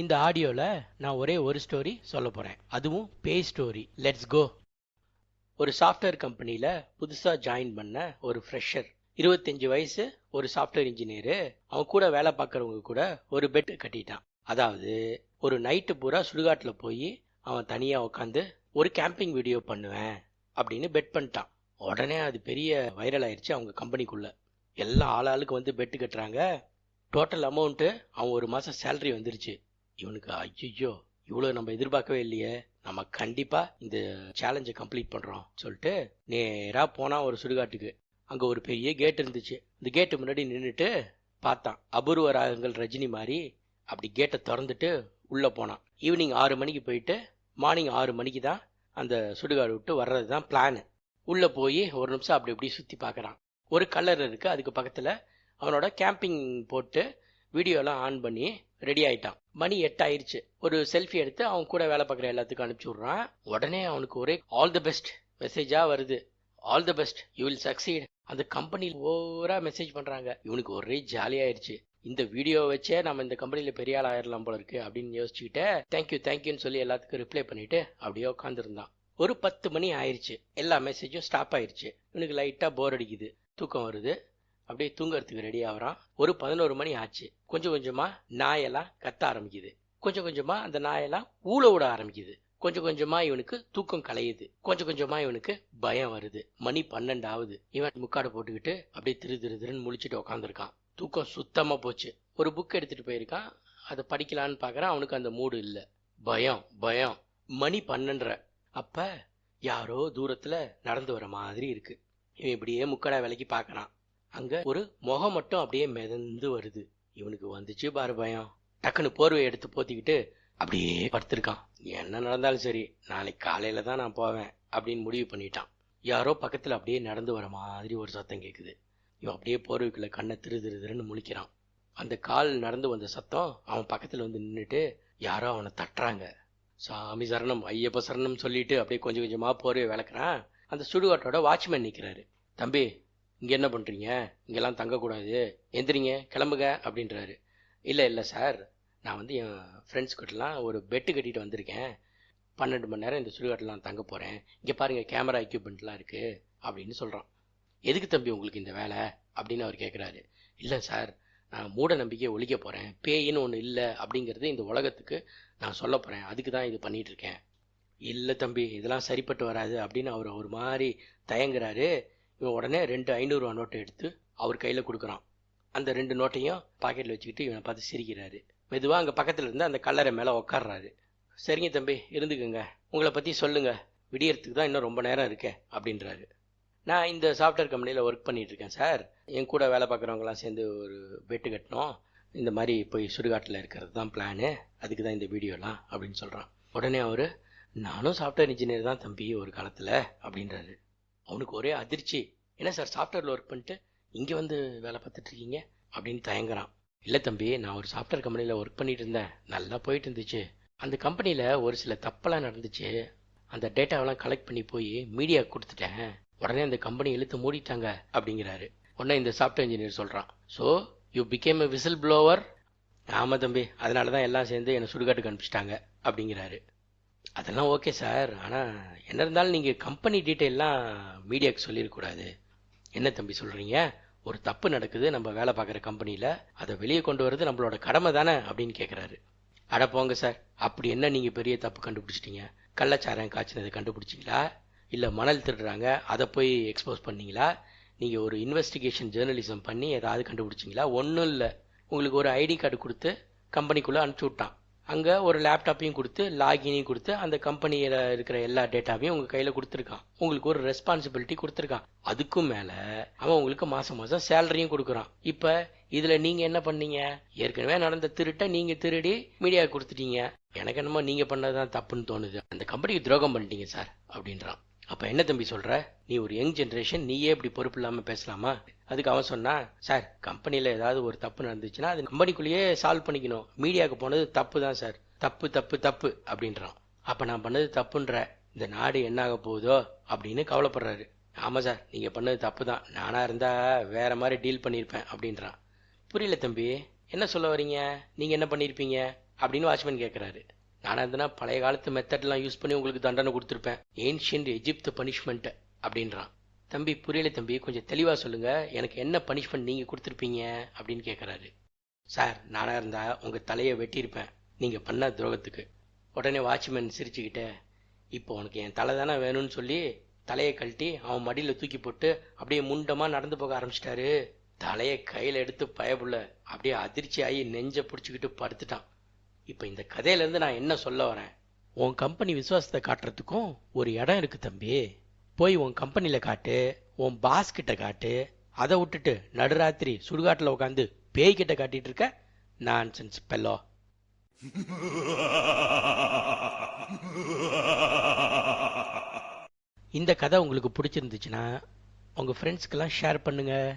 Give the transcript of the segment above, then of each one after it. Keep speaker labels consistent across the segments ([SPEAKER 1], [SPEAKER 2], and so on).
[SPEAKER 1] இந்த ஆடியோவில் நான் ஒரே ஒரு ஸ்டோரி சொல்ல போகிறேன் அதுவும் பேய் ஸ்டோரி லெட்ஸ் கோ ஒரு சாஃப்ட்வேர் கம்பெனியில் புதுசாக ஜாயின் பண்ண ஒரு ஃப்ரெஷர் இருபத்தஞ்சு வயசு ஒரு சாஃப்ட்வேர் இன்ஜினியரு அவன் கூட வேலை பார்க்குறவங்க கூட ஒரு பெட் கட்டிட்டான். அதாவது ஒரு நைட்டு பூரா சுடுகாட்டில் போய் அவன் தனியாக உட்காந்து ஒரு கேம்பிங் வீடியோ பண்ணுவேன் அப்படின்னு பெட் பண்ணிட்டான். உடனே அது பெரிய வைரல் ஆயிடுச்சு அவங்க கம்பெனிக்குள்ள எல்லா ஆளாளுக்கு வந்து பெட்டு கட்டுறாங்க. டோட்டல் அமௌண்ட்டு அவன் ஒரு மாதம் சேலரி வந்துருச்சு. இவனுக்கு ஐயோ இவ்வளோ நம்ம எதிர்பார்க்கவே இல்லையே. நம்ம கண்டிப்பா இந்த சேலஞ்சை கம்ப்ளீட் பண்றோம் சொல்லிட்டு நேரா போனா ஒரு சுடுகாட்டுக்கு. அங்க ஒரு பெரிய கேட் இருந்துச்சு. இந்த கேட்டு முன்னாடி நின்றுட்டு பார்த்தான். அபூர்வ ராகங்கள் ரஜினி மாதிரி அப்படி கேட்டை திறந்துட்டு உள்ள போனான். ஈவினிங் ஆறு மணிக்கு போயிட்டு மார்னிங் ஆறு மணிக்கு தான் அந்த சுடுகாடு விட்டு வர்றது தான் பிளானு உள்ள போய் ஒரு நிமிஷம் அப்படி இப்படி சுத்தி பார்க்கறான். ஒரு கலர் இருக்கு. அதுக்கு பக்கத்துல அவனோட கேம்பிங் போட்டு வீடியோலாம் ஆன் பண்ணி ரெடி ஆயிட்டான். மணி எட்டாயிருச்சு. ஒரு செல்ஃபி எடுத்து அவன் கூட வேலை பார்க்குற எல்லாத்துக்கும் அனுப்பிச்சி விட்றான். உடனே அவனுக்கு ஒரே ஆல் தி பெஸ்ட் மெசேஜாக வருது. All the best you will succeed அந்த கம்பெனி ஓவரா மெசேஜ் பண்ணுறாங்க இவனுக்கு ஒரே ஜாலியாயிருச்சு இந்த வீடியோ வச்சே நம்ம இந்த கம்பெனியில் பெரிய ஆள் ஆயிரலாம் போல இருக்கு அப்படின்னு யோசிச்சுக்கிட்டு தேங்க்யூ தேங்க்யூன்னு சொல்லி எல்லாத்துக்கும் ரிப்ளை பண்ணிட்டு அப்படியே உட்காந்துருந்தான் ஒரு பத்து மணி ஆயிடுச்சு எல்லா மெசேஜும் ஸ்டாப் ஆயிடுச்சு இவனுக்கு லைட்டாக போர் அடிக்குது. தூக்கம் வருது. அப்படியே தூங்கறதுக்கு ரெடி ஆகுறான். ஒரு பதினோரு மணி ஆச்சு. கொஞ்சம் கொஞ்சமா நாயெல்லாம் கத்த ஆரம்பிக்குது. கொஞ்சம் கொஞ்சமா அந்த நாயெல்லாம் ஊழ விட ஆரம்பிக்குது. கொஞ்சம் கொஞ்சமா இவனுக்கு தூக்கம் கலையுது. கொஞ்சம் கொஞ்சமா இவனுக்கு பயம் வருது. மணி பன்னெண்டு ஆகுது இவன் முக்காடு போட்டுக்கிட்டு அப்படியே திரு திரு திருன்னு முழிச்சிட்டு உட்காந்துருக்கான் தூக்கம் சுத்தமா போச்சு. ஒரு புக் எடுத்துட்டு போயிருக்கான். அதை படிக்கலான்னு பாக்குறான். அவனுக்கு அந்த மூடு இல்ல. பயம் பயம். மணி பன்னெண்டரை. அப்ப யாரோ தூரத்துல நடந்து வர மாதிரி இருக்கு. இவன் இப்படியே முக்கடா விலைக்கு பாக்குறான். அங்க ஒரு முகம் மட்டும் அப்படியே மிதந்து வருது. இவனுக்கு வந்துச்சு பாரு பயம். டக்குன்னு போர்வை எடுத்து போத்திக்கிட்டு அப்படியே படுத்திருக்கான். என்ன நடந்தாலும் சரி நாளைக்கு காலையில தான் நான் போவேன் அப்படின்னு முடிவு பண்ணிட்டான். யாரோ பக்கத்துல அப்படியே நடந்து வர மாதிரி ஒரு சத்தம் கேட்குது இவன் அப்படியே போர்வைக்குள்ள கண்ணை திரு திரு திருன்னு முழிக்கிறான். அந்த கால் நடந்து வந்த சத்தம் அவன் பக்கத்துல வந்து நின்றுட்டு யாரோ அவனை தட்டுறாங்க. சாமி சரணம் ஐயப்ப சரணம் சொல்லிட்டு அப்படியே கொஞ்சம் கொஞ்சமா போர்வை விளக்குறான். அந்த சுடுகாட்டோட வாட்ச்மேன் நிற்கிறாரு தம்பி இங்கே என்ன பண்ணுறீங்க இங்கெல்லாம் தங்கக்கூடாது. எந்திரிங்க கிளம்புங்க அப்படின்றாரு. இல்லை இல்லை சார். நான் வந்து என் ஃப்ரெண்ட்ஸ் கிட்டலாம் ஒரு பெட்டு கட்டிட்டு வந்திருக்கேன். பன்னெண்டு மணி நேரம் இந்த சுடுகாட்டில் தங்க போகிறேன் இங்கே பாருங்கள் கேமரா எக்யூப்மெண்ட்லாம் இருக்குது அப்படின்னு சொல்கிறான் எதுக்கு தம்பி உங்களுக்கு இந்த வேலை? அப்படின்னு அவர் கேட்குறாரு இல்லை சார். நான் மூட நம்பிக்கையை ஒழிக்க போகிறேன் பேயின்னு ஒன்று இல்லை அப்படிங்கிறது இந்த உலகத்துக்கு நான் சொல்ல போகிறேன் அதுக்கு தான் இது பண்ணிகிட்ருக்கேன் இருக்கேன். இல்லை தம்பி. இதெல்லாம் சரிப்பட்டு வராது அப்படின்னு அவர் ஒரு மாதிரி தயங்குறாரு. இவன் உடனே ரெண்டு ஐநூறுரூவா நோட்டை எடுத்து அவர் கையில் கொடுக்குறான். அந்த ரெண்டு நோட்டையும் பாக்கெட்டில் வச்சுக்கிட்டு இவனை பார்த்து சிரிக்கிறாரு. மெதுவாக அங்கே பக்கத்தில் இருந்து அந்த கல்லறை மேலே உட்கார்றாரு சரிங்க தம்பி இருந்துக்குங்க. உங்களை பற்றி சொல்லுங்கள் விடியறதுக்கு தான் இன்னும் ரொம்ப நேரம் இருக்கேன் அப்படின்றாரு. நான் இந்த சாஃப்ட்வேர் கம்பெனியில் ஒர்க் பண்ணிகிட்ருக்கேன் சார் என் கூட வேலை பார்க்குறவங்களாம் சேர்ந்து ஒரு பெட்டு கட்டினோம். இந்த மாதிரி போய் சுடுகாட்டில் இருக்கிறது தான் பிளானு அதுக்கு தான் இந்த வீடியோலாம் அப்படின்னு சொல்கிறான் உடனே அவர் நானும் சாஃப்ட்வேர் இன்ஜினியர் தான் தம்பி ஒரு காலத்தில் அப்படின்றாரு. அவனுக்கு ஒரே அதிர்ச்சி. என்ன சார் சாஃப்ட்வேரில் ஒர்க் பண்ணிட்டு இங்கே வந்து வேலை பார்த்துட்டு இருக்கீங்க? அப்படின்னு தயங்குறான். இல்லை தம்பி நான் ஒரு சாஃப்ட்வேர் கம்பெனியில் ஒர்க் பண்ணிட்டு இருந்தேன். நல்லா போயிட்டு இருந்துச்சு. அந்த கம்பெனியில் ஒரு சில தப்பெல்லாம் நடந்துச்சு. அந்த டேட்டாவெல்லாம் கலெக்ட் பண்ணி போய் மீடியா கொடுத்துட்டேன். உடனே அந்த கம்பெனி இழுத்து மூடிட்டாங்க அப்படிங்கிறாரு. உடனே இந்த சாஃப்ட்வேர் இன்ஜினியர் சொல்கிறான் so you become a whistleblower ஆமாம் தம்பி அதனால தான் எல்லாம் சேர்ந்து என்னை சுடுகாட்டுக்கு அனுப்பிச்சிட்டாங்க அப்படிங்கிறாரு. அதெல்லாம் ஓகே சார் ஆனால் என்ன இருந்தாலும் நீங்கள் கம்பெனி டீட்டெயிலாம் மீடியாவுக்கு சொல்லிடக்கூடாது என்ன தம்பி சொல்கிறீங்க ஒரு தப்பு நடக்குது நம்ம வேலை பார்க்குற கம்பெனியில் அதை வெளியே கொண்டு வரது நம்மளோட கடமை தானே அப்படின்னு கேட்குறாரு அட போங்க சார் அப்படி என்ன நீங்கள் பெரிய தப்பு கண்டுபிடிச்சிட்டீங்க? கள்ளச்சாரம் காய்ச்சினதை கண்டுபிடிச்சிங்களா? இல்லை மணல் திருடுறாங்க அதை போய் எக்ஸ்போஸ் பண்ணீங்களா? நீங்கள் ஒரு இன்வெஸ்டிகேஷன் ஜேர்னலிசம் பண்ணி ஏதாவது கண்டுபிடிச்சிங்களா? ஒன்றும் இல்லை. உங்களுக்கு ஒரு ஐடி கார்டு கொடுத்து கம்பெனிக்குள்ளே அனுப்பிச்சி விட்டான். அங்கே ஒரு லேப்டாப்பையும் கொடுத்து லாகினையும் கொடுத்து அந்த கம்பெனியில் இருக்கிற எல்லா டேட்டாவையும் உங்கள் கையில் கொடுத்துருக்கான். உங்களுக்கு ஒரு ரெஸ்பான்சிபிலிட்டி கொடுத்துருக்கான். அதுக்கும் மேலே அவன் உங்களுக்கு மாதம் மாதம் சேலரியும் கொடுக்குறான். இப்போ இதில் நீங்கள் என்ன பண்ணீங்க? ஏற்கனவே நடந்த திருட்டை நீங்கள் திருடி மீடியாவுக்கு கொடுத்துட்டீங்க. எனக்கு என்னமோ நீங்கள் பண்ணது தான் தப்புன்னு தோணுது. அந்த கம்பெனிக்கு துரோகம் பண்ணிட்டீங்க சார் அப்படின்றான். அப்ப என்ன தம்பி சொல்ற? நீ ஒரு யங் ஜென்ரேஷன் நீயே இப்படி பொறுப்பு இல்லாம பேசலாமா? அதுக்கு அவன் சொன்னா சார் கம்பெனில ஏதாவது ஒரு தப்பு நடந்துச்சுன்னா அது கம்பெனிக்குள்ளேயே சால்வ் பண்ணிக்கணும். மீடியாவுக்கு போனது தப்பு தான் சார். தப்பு தப்பு தப்பு அப்படின்றான். அப்ப நான் பண்ணது தப்புன்ற இந்த நாடு என்ன ஆக போகுதோ? அப்படின்னு கவலைப்படுறாரு. ஆமா சார். நீங்க பண்ணது தப்பு தான். நானா இருந்தா வேற மாதிரி டீல் பண்ணியிருப்பேன் அப்படின்றான். புரியல தம்பி. என்ன சொல்ல வரீங்க? நீங்க என்ன பண்ணிருப்பீங்க அப்படின்னு வாட்ச்மேன் கேட்குறாரு நான் இருந்தனா பழைய காலத்து மெத்தட்லாம் யூஸ் பண்ணி உங்களுக்கு தண்டனை கொடுத்துருப்பேன். ஏன்ஷியன்ட் எஜிப்து பனிஷ்மெண்ட் அப்படின்றான். தம்பி புரியல தம்பி கொஞ்சம் தெளிவாக சொல்லுங்க. எனக்கு என்ன பனிஷ்மெண்ட் நீங்கள் கொடுத்துருப்பீங்க அப்படின்னு கேட்குறாரு சார் நானாக இருந்தா உங்கள் தலையை வெட்டியிருப்பேன். நீங்கள் பண்ண துரோகத்துக்கு. உடனே வாட்ச்மேன் சிரிச்சுக்கிட்டே இப்போ உனக்கு என் தலை தானே வேணும்னு சொல்லி தலையை கழட்டி அவன் மடியில் தூக்கி போட்டு அப்படியே முண்டமாக நடந்து போக ஆரம்பிச்சிட்டாரு. தலையை கையில் எடுத்து பயப்புள்ள அப்படியே அதிர்ச்சி ஆகி நெஞ்சை பிடிச்சிக்கிட்டு படுத்துட்டான். இப்போ இந்த கதையில இருந்து நான் என்ன சொல்ல வரேன்? உன் கம்பெனி விசுவாசத்தை காட்டுறதுக்கும் ஒரு இடம் இருக்கு தம்பி. போய் உன் கம்பெனியில் காட்டு உன் பாஸ் கிட்ட காட்டு அதை விட்டுட்டு நடுராத்திரி சுடுகாட்டில் உட்காந்து பேய் கிட்ட காட்டிட்டு இருக்க? நான்சென்ஸ் பெல்லோ இந்த கதை உங்களுக்கு பிடிச்சிருந்துச்சுன்னா உங்கள் ஃப்ரெண்ட்ஸ்க்கெல்லாம் ஷேர் பண்ணுங்கள்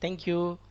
[SPEAKER 1] தேங்க்யூ